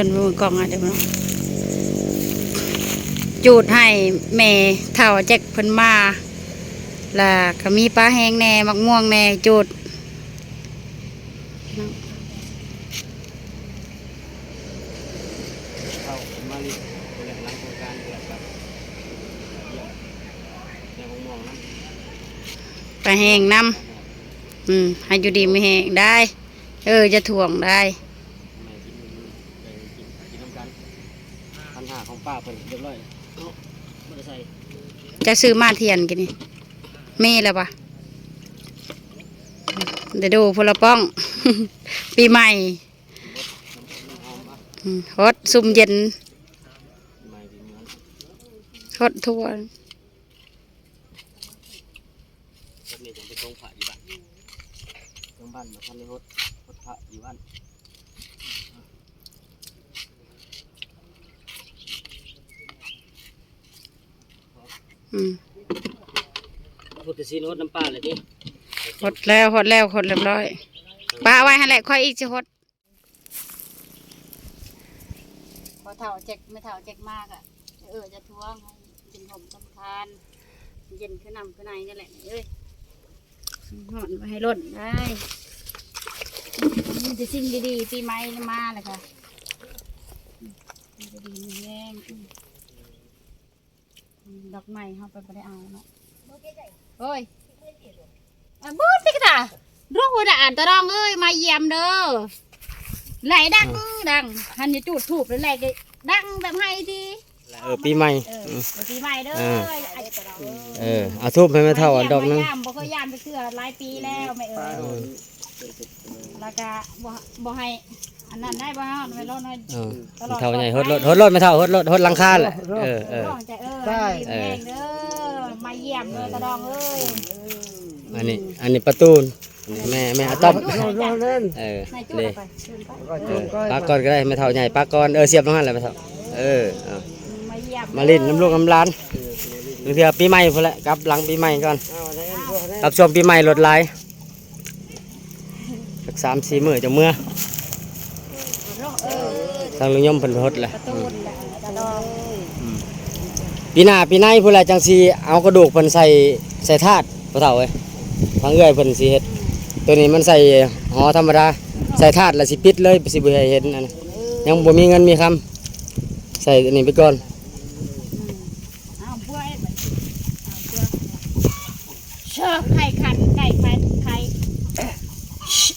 จนมือกล่องอะเดี๋ยวมันจูดให้แม่เท่าแจ็คเพิ่นมาล้วก็มีปลาแห้งแน่มักม่วงแน่จูดปลารเกิดครับเยี่ยมในวงมองนะปลาแห้งน้ำอืมให้อยู่ดีไม่แห้งได้ เออจะถ่วงได้ ไม่กินไปกินกินน้ำกันพัน หาของป้าเพิ่นเรียบร้อยเอ้าไม่ได้ใส่จะซื้อมาเทียนกันนี่มีแล้วปะเดี๋ยวดูพลป้อง ปีใหม่น้ำหอมอะอืมฮดซุ่มเย็นไม่ดีเหมือนฮดทั่วรถนี่จะไปตรงผ่าอยู่บ้านตรงบ้านมาทำในรถรถผ่าอยู่บ้าน อืมพุทธศีลรถน้ำป้าเลยดิฮดแล้วฮดแล้วฮดเรียบร้อยป้าเอาไว้ให้แหละค่อยอีกจะฮดพอเท่าเจ็กไม่เท่าเจ็กมากอะ เออจะทวงให้กินผมสำคัญเย็นขึ้นนำขึ้นในนี่แหละเอ้ยหอนไว้ให้ร่นได้มีแต่สิ่งดีๆปีใหม่มาเลยค่ะสิ่งดีๆมีแห้งอืมอืม ดอกไม้เขาไปไม่ได้เอาเนาะโอ้ยอะบูดพี่กระดาลูกหัวด่านตะรองเอ้ยมาเยี่ยมเด้อไหลดังดังหันจะจูดถูกแล้วไหลก็ดังแบบให้ทีเออปีใหม่เออไปปีใหม่เด้อเออไอ้ตะรองเอ้ยเออเอาทูบให้แม่เท่าอันดอกนึงมาย่ามบ่เคยย่ามไปเสือหลายปีแล้วไม่เอ่ยแล้วก็บ่บ่ให้ อันนั้นได้บ่ะไม่รอดน้อยเออแม่เท่าใหญ่ฮดรถฮดรถไม่เท่าฮดรถฮดหลังคาแหละเออเออร้องใจเออใช่ แม่งเด้อมาเยี่ยมเด้อตะดองเอ้ยอันนี้อันนี้ประตูนแม่แม่อาต้อมนายเออจุดเลยไปเออปักก่อนก็ได้ไม่เท่าใหญ่ปักก่อนเออเสียบตรงนั้นแหละไม่เท่าเออเอามาเยี่ยมมาเล่นน้ำลูกน้ำร้านบางทีปีใหม่พอละกลับหลังปีใหม่ก่อนกลับช่วงปีใหม่รถลายสักสามสี่มื้อจะเมื่อ ทางลุงยมเพิ่นฮดแหละประตูนแหละตะดองปีหน้าปีในพุ่นแหละจังสีเอากระดูกเพิ่นใส่ใส่ถาดพอเท่าเอ้ยทางเอื้อยเพิ่นสิเฮ็ดตัวนี้มันใส่หอธรรมดาใส่ถาดแล้วสิปิดเลยสิบ่ให้เห็นอันนั้นยังบ่มีเงินมีคำใส่อันนี้ไปก่อน เอาบัวเอาบัวเชิญไข่ขันไก่ไข่ไข่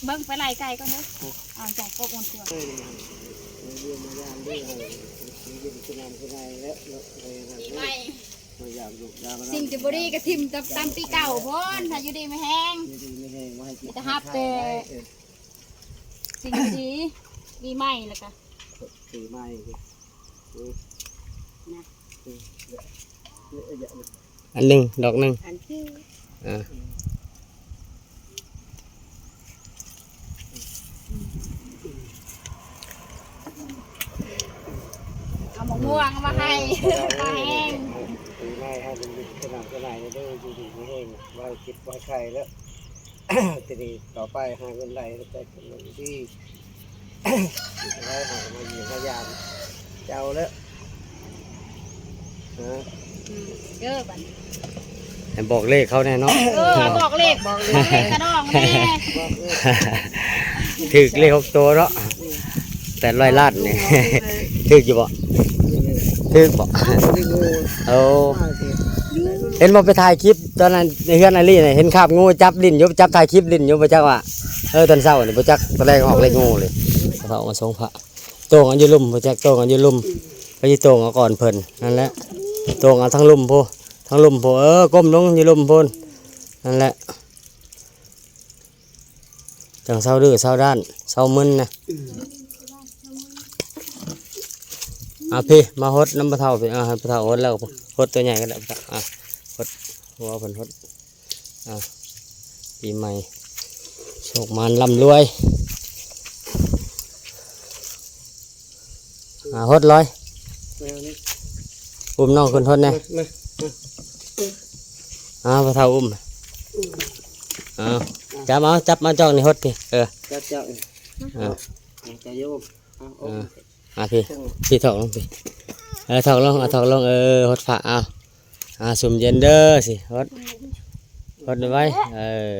เบิ่งไปไล่ไก่ก่อนเด้อเอาจากกบมันตัว ไม่สิ่งที่บดีก็ทิมตามตามปีเก่าพ้นถ้าอยู่ดีไม่แห้งมีแต่ฮับแต่สิ่งดีปีใหม่แล้วก็ปีใหม่นะอันหนึงดอกหนึงอันที่อ่าเอามะ ม่วงเอามาให้ปลาแห้งปีใหม่ให้เป็นขนาดขนาดได้อยู่ดีไม่เองไว้คิดไว้ใครแล้วทีนี้ต่อไปหาเงินไหลแต่เงินที่ไว้หามาอยู่พยายามเจ้าแล้วฮะเยอะบัดนี้ให้บอกเลขเขาแน่เนาะเออบอกเลขบอกเลขกระดองแม่ถือเลขหกตัวเนาะแปดร้อยล้านนี่ถืออยู่บ่ ถือบ่เอาเห็นบ่ไปถ่ายคลิปตอนนั้นในเฮือนอาลี่น่ะเห็นคาบงูจับลิ้นอยู่จับถ่ายคลิปลิ้นอยู่บ่จักว่าเออตอนเช้านี่บ่จักตอนแรกออกเลขงูเลยเขาเอามาส่งพระโตงอันอยู่ลุ่มบ่จักโตงอันอยู่ลุ่มไปสิโตงเอาก่อนเพิ่นนั่นแหละโตงเอาทั้งลุ่มพูทั้งลุ่มพูเออก้มลงอยู่ลุ่มพูนนั่นแหละจังเศร้าดื้อเศร้าด้านเศร้ามึนนะ อะพี่มาฮดน้ำปลาเท่าพี่อะให้ปลาเท่าฮดแล้วฮดตัวใหญ่ก็ได้ปลาเท่าอะฮดหัวผนฮดอะปีใหม่โชคมันร่ำรวยอะฮดร้อยอุ้มน้องคนฮดแน่อะปลาเท่าอุ้มอะจับเอาจับมาจ้องในฮดพี่เออจับจับอะจะโยมเอา อ่าอะพี่พี่ถอกลงพี่เออถอกลงอะถอกลงเออฮดผ้าเอาอ่าสุ่มเย็นเด้อสิฮดฮดไว้เออ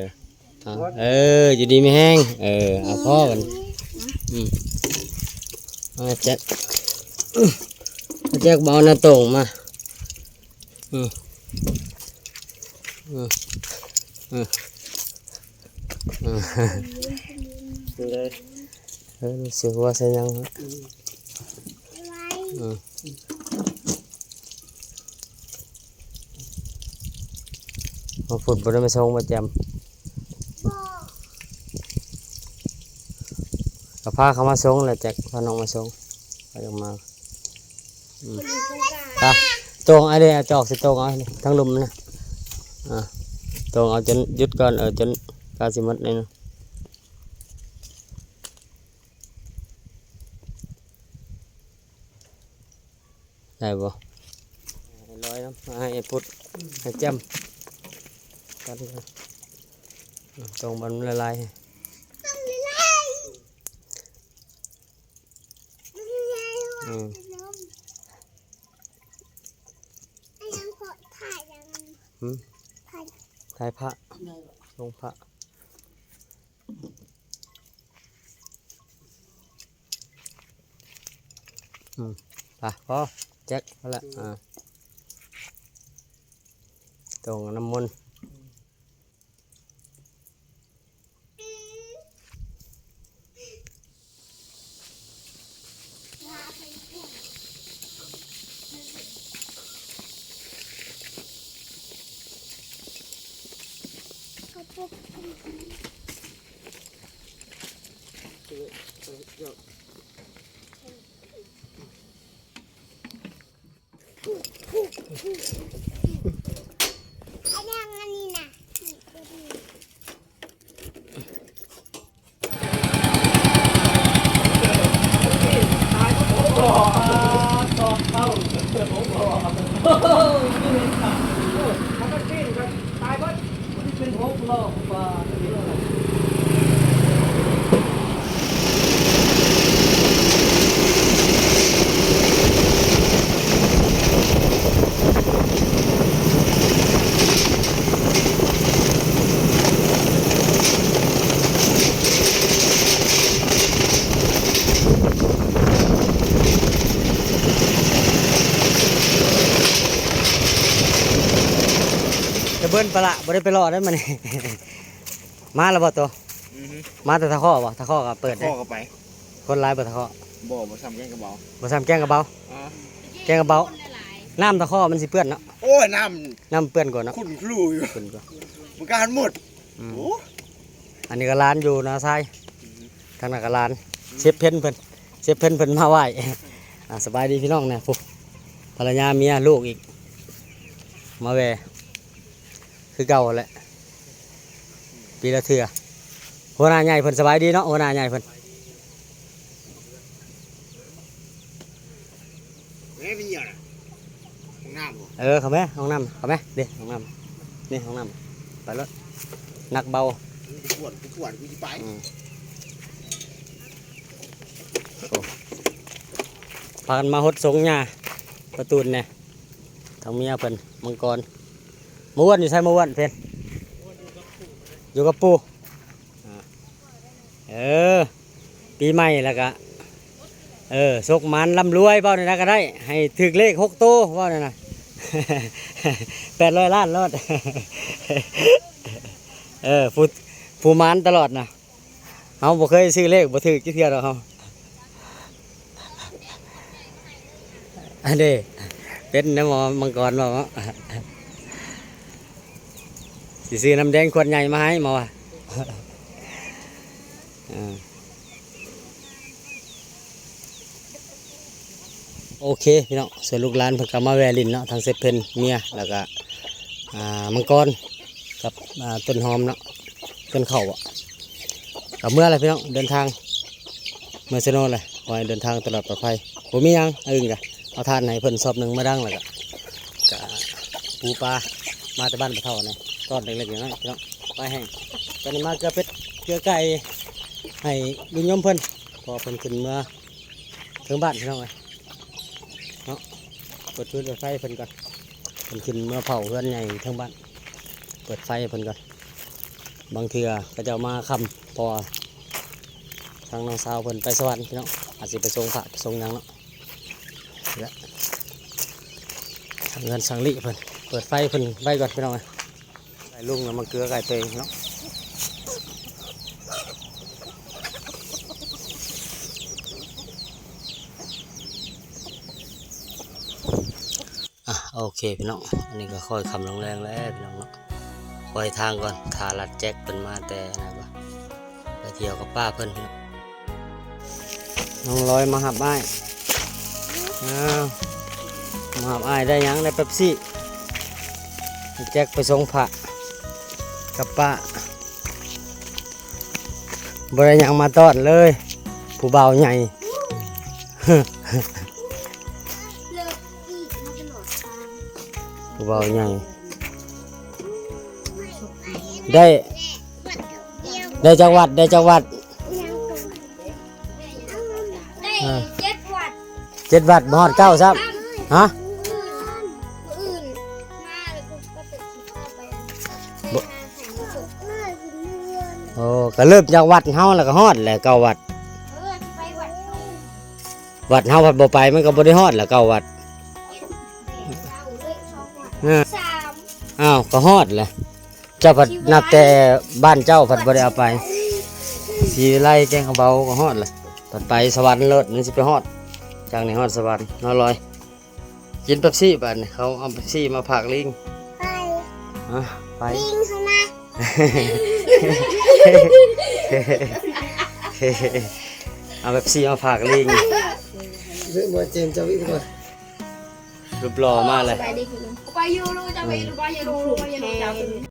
เอาเอออยู่ดีไม่แห้งเออเอาพ่อกันอืมเอาแจ็คอื้อเอาแจ็คเบาหน้าโต่งมาอืมอืมอืมอืมเลยเออรู้สึกว่าใช่ยังฮะ อืมาฝุดบนมาชงมาแจมก็พาเขามาชงแหละแจ็คพาน้องมาชงไปออกมาอืมตาตรงไอ้เดียจอกสิตรงเอาทั้งลุมนะอ่าตรงเอาจนยุดก่อนเออจนกาสิมัดเลยนะ ได้บ่ร้อยน้ำมาให้พุดให้แจ่มกันตรงมันละลายอืมถ่ายพระลงพระอืมไปพอ แจ็คเอาล ปะละบ่ได้ไปรอได้มัน มาแล้วบ่ตัวมาแต่ตะข้อบ่ตะข้อก็เปิดได้พ่อก็ไปคนร้ายบ่ตะข้อบ่มาทำแกงกระเบาบ่ซ้ำแกงกระเบาแกงกระเบา น้ำตะข้อมันสิเปื้อนเนาะโอ้ยน้น้ำเปื้อนกว่าเนาะำขุ่นครูอยู่เปื้อนกว่ามันการหมดอืมโอ้อันนี้ก็ร้านอยู่นะทรายทางนั้นก็ร้านเชฟเพ้นเพิ่นเชฟเพ้นเพิ่นมาไหว้อ่าสบายดีพี่น้องนะปุ๊ภรรยาเมียลูกอีก มาแว คือเก่าแหละปีละเทื่อหัวหน้าใหญ่เพิ่นสบายดีเนาะหัวหน้าใหญ่เพิ่นแม่เป็นยังไงห้องน้ำบ่เออเขาไหมห้องน้ำเขาไหมเด็ห้องน้ำนี่ห้องน้ำไปรถหนักเบากูปวดกูปวดกูจะไปพากันมาหดสงหญ้าประตูนเนี่ยทางเมียเพิ่นมังกรเมวนอยู่ใช่มวนเพนอยู่กับปูเออปีใหม่แล้วก็เออสกมันร่ำรวยเปล่าเนี่ยนะก็ได้ ให้ถึกเลขหกโตวเปล่าเนี่ยนะแปดร้อยล้านรอดเออผู้ผู้มันตลอดนะเขาบ่เคยซื้อเลขบ่ถือกี่เทียดอกเขาอันนี้เป็นน้ำหมอมังกรบอกว่า สิซื้อน้ำแดงขวดใหญ่มาให้มอว่ะอ่าโอเคพี่น้องส่วนลูกหลานเพิ่นก็มาแวะลินเนาะทางเซตเพนเมียแล้วก็มังกรกับต้นหอมเนาะต้นเข่าอะกับเมื่อไรพี่น้องเดินทางเมื่อเซโนเลยขอให้เดินทางตลอดปลอดภัยผมมียังอึ้งกะเอาทานให้เพิ่นสอบหนึ่งมาดังแล้วก็กะปูปลามาแต่บ้านปะเท่านะ ตอนเล็กๆอย่างนั้นพี่น้องปแห้งตอนนี้มาเกลือเป็ดเกลือไก่ให้ลุงยมเพิ่นพอเพิ่นขึ้นเมื่อทถึงบ้านพี่น้องเอ้ยเนาะเปิดฟืนเปิดไฟเพิ่นก่อนเพิ่นขึ้นเมื่อเผาเพื่อนใหญ่ทั้งบ้านเปิดไฟเพิ่นก่อนบางเทื่อก็จะมาคำพอทางน้องสาวเพิ่นไปสวรรค์พี่น้องอาจจะไปส่งพระไปส่งยังเนาะและทางเงินสังลิเพิ่นเปิดไฟเพิ่นไว้ก่อนพี่น้องเอ้ยไก่ ลุงแล้วมาเกลือไก่ตัวเองเนาะอะโอเคพี่น้อง อันนี้ก็ค่อยคำลงแรงแล้วพี่น้องเนาะคอยทางก่อนขาลัดแจ็คเพิ่นมาแต่นะบ่ไปเที่ยวกับป้าเพิ่นพี่น้องน้องร้อยมาหับอ้ายอ้าวมาหับอ้ายได้ยังได้เป๊ปซี่ แจ็คไปส่งผัก กับป้าบริยังมาต้อนเลย ผู้เบาวใหญ่เลิกอีกมาเป็นหลอดตาผู้เบาใหญ่ ได้วัดเดียวได้จังหวัดได้จังหวัดยังตรงได้อ่าเจ็ดวัดเจ็ดวัดมอดเก้าซับฮะ โอ้ก็เริ่มจากวัดเฮาแล้วก็ฮอดแหละเก้าวัด เออไปวัดนู่นวัดเฮาวัดบ่ไปมันก็บ่ได้ฮอดแหละเก้าวัดเราเลยสองวัดอ่าสามอ้าวก็ฮอดแหละเจ้าผัดนับแต่บ้านเจ้าผัดบ่ได้เอาไปสีไล่แกงเขาเบาก็ฮอดแหละผัดไปสวรรค์เลิศนี่สิไปฮอดจากนี้ฮอดสวรรค์นอลอยกินเป๊ปซี่บัดนี้เขาเอาเป๊ปซี่มาผากลิงไปอะไป ลิงเขามา เอาแบบซีมาฝากลิงเรื่องว่าเจมส์จะวิ่งก่อนรูปหล่อมากเลย ไปยูรูจะไปรูไปยูรูไปยูรูจะ